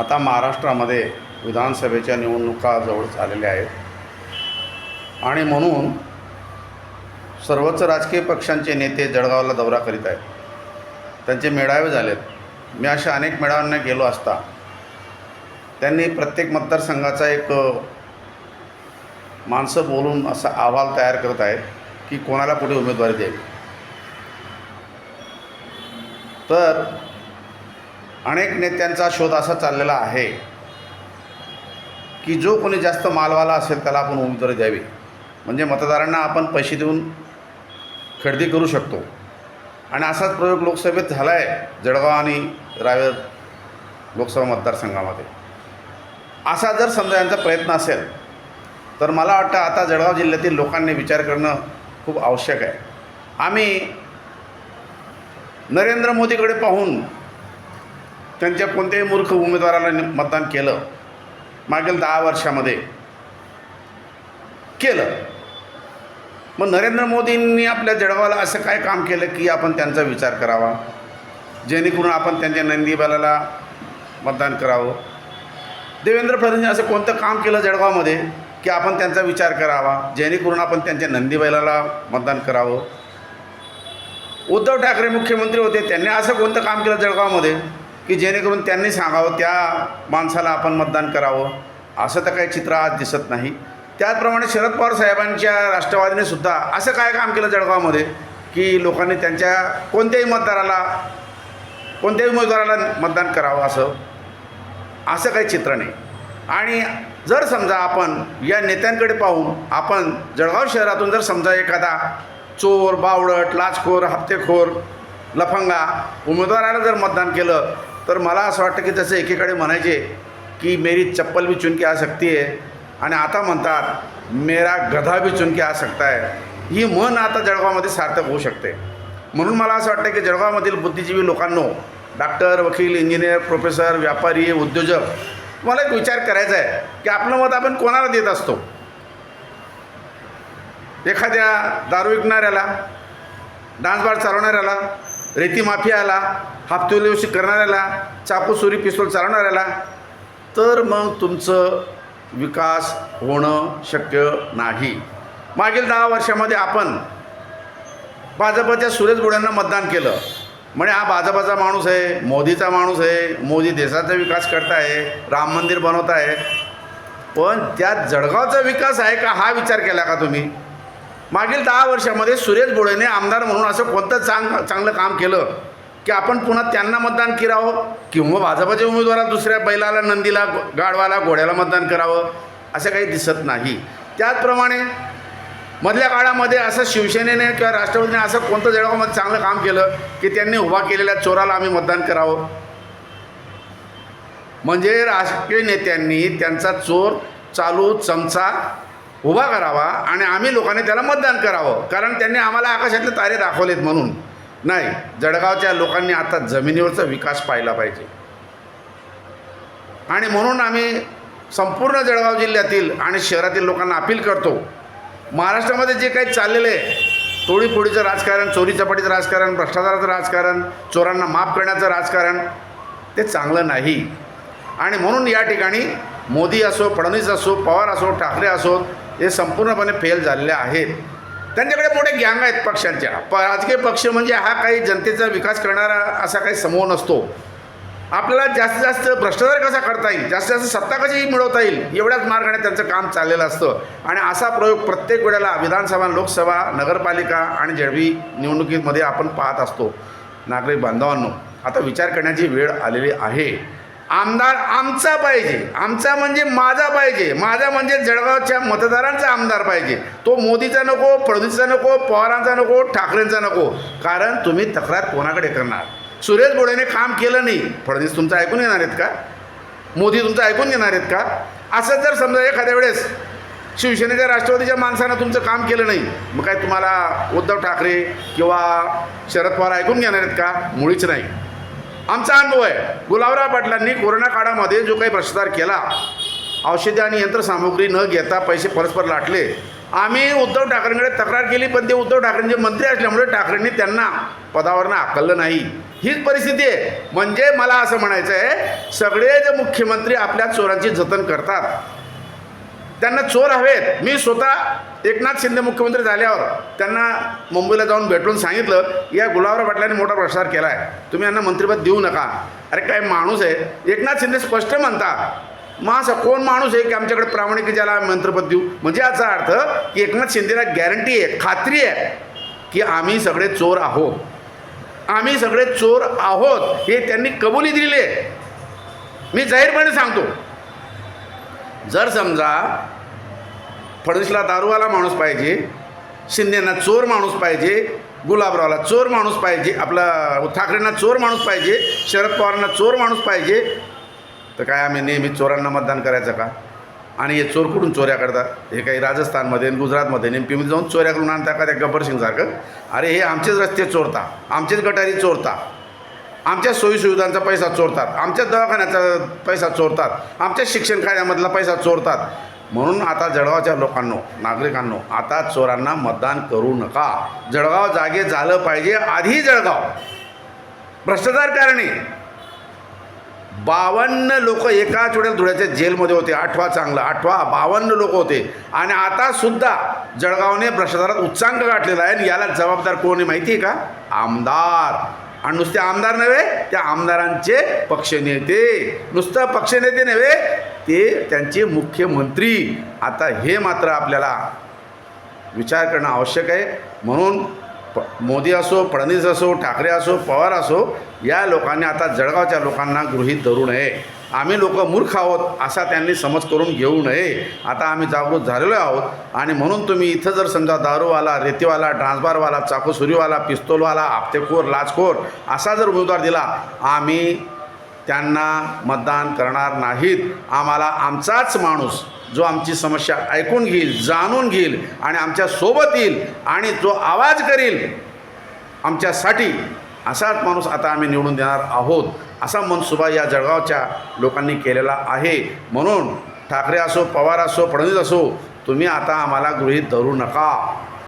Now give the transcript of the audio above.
आता महाराष्ट्रामध्ये विधानसभेच्या निवडणुका जवळ आलेल्या आहेत. आणि म्हणून सर्वच राजकीय पक्षांचे नेते जळगावला दौरा करीत आहेत. त्यांचे मेळावे झालेत. मी अशा अनेक मेळाव्यांना गेलो असता त्यांनी प्रत्येक मतदारसंघाचा एक माणसं बोलून असा अहवाल तयार करत आहेत की कोणाला कुठे उमेदवारी द्यावी. तर अनेक नेत्यांचा शोध असा चाललेला आहे की जो कोणी जास्त मालवाला असेल त्याला आपण उमेदवारी द्यावी. म्हणजे मतदारांना आपण पैसे देऊन खरेदी करू शकतो. आणि असाच प्रयोग लोकसभेत झाला आहे जळगाव आणि रावेर लोकसभा मतदारसंघामध्ये. असा जर समजा यांचा प्रयत्न असेल तर मला वाटतं आता जळगाव जिल्ह्यातील लोकांनी विचार करणं खूप आवश्यक आहे. आम्ही नरेंद्र मोदीकडे पाहून त्यांच्या कोणत्याही मूर्ख उमेदवाराला मतदान केलं मागील दहा वर्षामध्ये केलं. मग नरेंद्र मोदींनी आपल्या जळगावाला असं काय काम केलं की आपण त्यांचा विचार करावा? जेणेकरून आपण त्यांच्या नंदीबालाला मतदान करावं? देवेंद्र फडणवीस असं कोणतं काम केलं जळगावमध्ये की आपण त्यांचा विचार करावा? जेणेकरून आपण त्यांच्या नंदीबैलाला मतदान करावं? उद्धव ठाकरे मुख्यमंत्री होते त्यांनी असं कोणतं काम केलं जळगावमध्ये? की जेणेकरून त्यांनी सांगावं त्या माणसाला आपण मतदान करावं. असं तर काही चित्र आज दिसत नाही. त्याचप्रमाणे शरद पवार साहेबांच्या राष्ट्रवादीने सुद्धा असं काय काम केलं जळगावमध्ये? की लोकांनी त्यांच्या कोणत्याही मतदाराला कोणत्याही उमेदवाराला मतदान करावं असं? असं काही चित्र नाही. आणि जर समजा आपण या नेत्यांकडे पाहून आपण जळगाव शहरातून जर समजा एखादा चोर बावळट लाचखोर हप्तेखोर लफंगा उमेदवाराला जर मतदान केलं तर मला असं वाटतं की तसं एकीकडे म्हणायचे की मेरी चप्पल भी चुनके आ सकती आहे आणि आता म्हणतात मेरा गधा भी चुनके आ सकता है. ही मन आता जळगावमध्ये सार्थक होऊ शकते. म्हणून मला असं वाटतं की जळगावमधील बुद्धिजीवी लोकांनो डॉक्टर वकील इंजिनियर प्रोफेसर व्यापारी उद्योजक मला एक विचार करायचा आहे की आपलं मत आपण कोणाला देत असतो? एखाद्या दारू विकणाऱ्याला डान्स बार चालवणाऱ्याला रेती माफियाला हप्तेवशी करणाऱ्याला चापूसुरी पिस्तूल चालवणाऱ्याला तर मग तुमचं विकास होणं शक्य नाही. मागील दहा वर्षामध्ये आपण भाजपच्या सुरेश गोड्यांना मतदान केलं. म्हणे हा भाजपाचा माणूस आहे मोदीचा माणूस आहे मोदी देशाचा विकास करताय राम मंदिर बनवत आहे पण त्यात जळगावचा विकास आहे का हा विचार केला का तुम्ही? मागील दहा वर्षामध्ये सुरेश बोळेने आमदार म्हणून असं कोणतं चांग चांगलं काम केलं की आपण पुन्हा त्यांना मतदान करावं किंवा भाजपाच्या उमेदवाराला दुसऱ्या बैलाला नंदीला गाढवाला घोड्याला मतदान करावं? असं काही दिसत नाही. त्याचप्रमाणे मधल्या काळामध्ये असं शिवसेनेने किंवा राष्ट्रवादीने असं कोणतं जळगावमध्ये चांगलं काम केलं की त्यांनी उभा केलेल्या चोराला आम्ही मतदान करावं? म्हणजे राजकीय नेत्यांनी त्यांचा चोर चालू चमचा उभा करावा आणि आम्ही लोकांनी त्याला मतदान करावं. कारण त्यांनी आम्हाला आकाशातले तारे दाखवलेत म्हणून. नाही जळगावच्या लोकांनी आता जमिनीवरचा विकास पाहिला पाहिजे. आणि म्हणून आम्ही संपूर्ण जळगाव जिल्ह्यातील आणि शहरातील लोकांना अपील करतो महाराष्ट्रामध्ये जे काही चाललेलं आहे तोडीफोडीचं राजकारण चोरी चपाटीचं राजकारण भ्रष्टाचाराचं राजकारण चोरांना माफ करण्याचं राजकारण ते चांगलं नाही. आणि म्हणून या ठिकाणी मोदी असो फडणवीस असो पवार असो ठाकरे असो हे संपूर्णपणे फेल झालेले आहेत. त्यांच्याकडे मोठे गँग आहेत पक्षांच्या प राजकीय पक्ष म्हणजे हा काही जनतेचा विकास करणारा असा काही समूह नसतो. आपल्याला जास्तीत जास्त भ्रष्टाचार कसा करता येईल जास्तीत जास्त सत्ता कशी मिळवता येईल एवढ्याच मार्गाने त्यांचं काम चाललेलं असतं. आणि असा प्रयोग प्रत्येक वेळेला विधानसभा लोकसभा नगरपालिका आणि जळवी निवडणुकीमध्ये आपण पाहत असतो. नागरिक बांधवांनो आता विचार करण्याची वेळ आलेली आहे. आमदार आमचा पाहिजे. आमचा म्हणजे माझा पाहिजे. माझा म्हणजे जळगावच्या मतदारांचा आमदार पाहिजे. तो मोदीचा नको फडणवीसचा नको पवारांचा नको ठाकरेंचा नको. कारण तुम्ही तक्रार कोणाकडे करणार? सुरेश बोडेने काम केलं नाही. फडणवीस तुमचं ऐकून येणार आहेत का? मोदी तुमचं ऐकून घेणार आहेत का? असं जर समजा एखाद्या वेळेस शिवसेनेच्या राष्ट्रवादीच्या माणसानं तुमचं काम केलं नाही मग काय तुम्हाला उद्धव ठाकरे किंवा शरद पवार ऐकून घेणार आहेत का? मुळीच नाही. आमचा अनुभव आहे. गुलाबराव पाटलांनी कोरोना काळामध्ये जो काही भ्रष्टाचार केला औषधे आणि यंत्रसामुग्री न घेता पैसे परस्पर लाटले. आम्ही उद्धव ठाकरेंकडे तक्रार केली पण ते उद्धव ठाकरेंचे मंत्री असल्यामुळे ठाकरेंनी त्यांना पदावरनं आकललं नाही. हीच परिस्थिती आहे. म्हणजे मला असं म्हणायचं आहे सगळे जे मुख्यमंत्री आपल्या चोरांची जतन करतात त्यांना चोर हवेत. मी स्वतः एकनाथ शिंदे मुख्यमंत्री झाल्यावर त्यांना मुंबईला जाऊन भेटून सांगितलं या गुलाबराव पाटलांनी मोठा प्रसार केला आहे तुम्ही यांना मंत्रिपद देऊ नका. अरे काय माणूस आहे? एकनाथ शिंदे स्पष्ट म्हणतात मग असा कोण माणूस आहे की आमच्याकडे प्रामाणिक ज्याला मंत्रिपद देऊ? म्हणजे याचा अर्थ की एकनाथ शिंदेला गॅरंटी आहे खात्री आहे की आम्ही सगळे चोर आहोत. आम्ही सगळे चोर आहोत हे त्यांनी कबुली दिली आहे. मी जाहीरपणे सांगतो जर समजा फडणवीसला दारूवाला माणूस पाहिजे शिंदेना चोर माणूस पाहिजे गुलाबरावला चोर माणूस पाहिजे आपला ठाकरेंना चोर माणूस पाहिजे शरद पवारांना चोर माणूस पाहिजे तर काय आम्ही नेहमी चोरांना मतदान करायचं का? आणि हे चोर कुठून चोऱ्या करतात? हे काही राजस्थानमध्ये गुजरातमध्ये एम पीमध्ये जाऊन चोऱ्या करून आणता का त्या गब्बर सिंगसारखं? अरे हे आमचेच रस्ते चोरता आमचेच गटारी चोरता. आमच्या सोयीसुविधांचा पैसा चोरतात. आमच्या दवाखान्याचा पैसा चोरतात. आमच्या शिक्षण कायद्यामधला पैसा चोरतात. म्हणून आता जळगावच्या लोकांनो नागरिकांनो आता चोरांना मतदान करू नका. जळगाव जागे झालं पाहिजे आधी जळगाव. भ्रष्टाचार कारणे. बावन्न लोक एकाच वेळेला धुळ्याच्या जेलमध्ये होते. आठवा चांगला आठवा बावन्न लोक होते. आणि आता सुद्धा जळगावने भ्रष्टाचारात उच्चांक गाठलेला आहे. आणि याला जबाबदार कोण आहे माहिती आहे का? आमदार. आणि नुसते आमदार नव्हे त्या आमदारांचे पक्षनेते नुसतं पक्षनेते नव्हे ते त्यांचे मुख्यमंत्री. आता हे मात्र आपल्याला विचार करणं आवश्यक आहे. म्हणून प मोदी असो फडणवीस असो ठाकरे असो पवार असो या लोकांनी आता जळगावच्या लोकांना गृहीत धरू नये. आम्ही लोक मूर्ख आहोत असा त्यांनी समज करून घेऊ नये. आता आम्ही जागृत झालेलो आहोत. आणि म्हणून तुम्ही इथं जर समजा दारूवाला रेतीवाला ट्रान्सफारवाला चाकूसुरीवाला पिस्तोलवाला आपतेखोर लाचखोर असा जर उमेदवार दिला आम्ही त्यांना मतदान करणार नाहीत. आम्हाला आमचाच माणूस जो आमची समस्या ऐकून घेईल जाणून घेईल आणि आमच्यासोबत येईल आणि जो आवाज करील आमच्यासाठी असाच माणूस आता आम्ही निवडून देणार आहोत असा मनसुबा या जळगावच्या लोकांनी केलेला आहे. म्हणून ठाकरे असो पवार असो फडणवीस असो तुम्ही आता आम्हाला गृहीत धरू नका.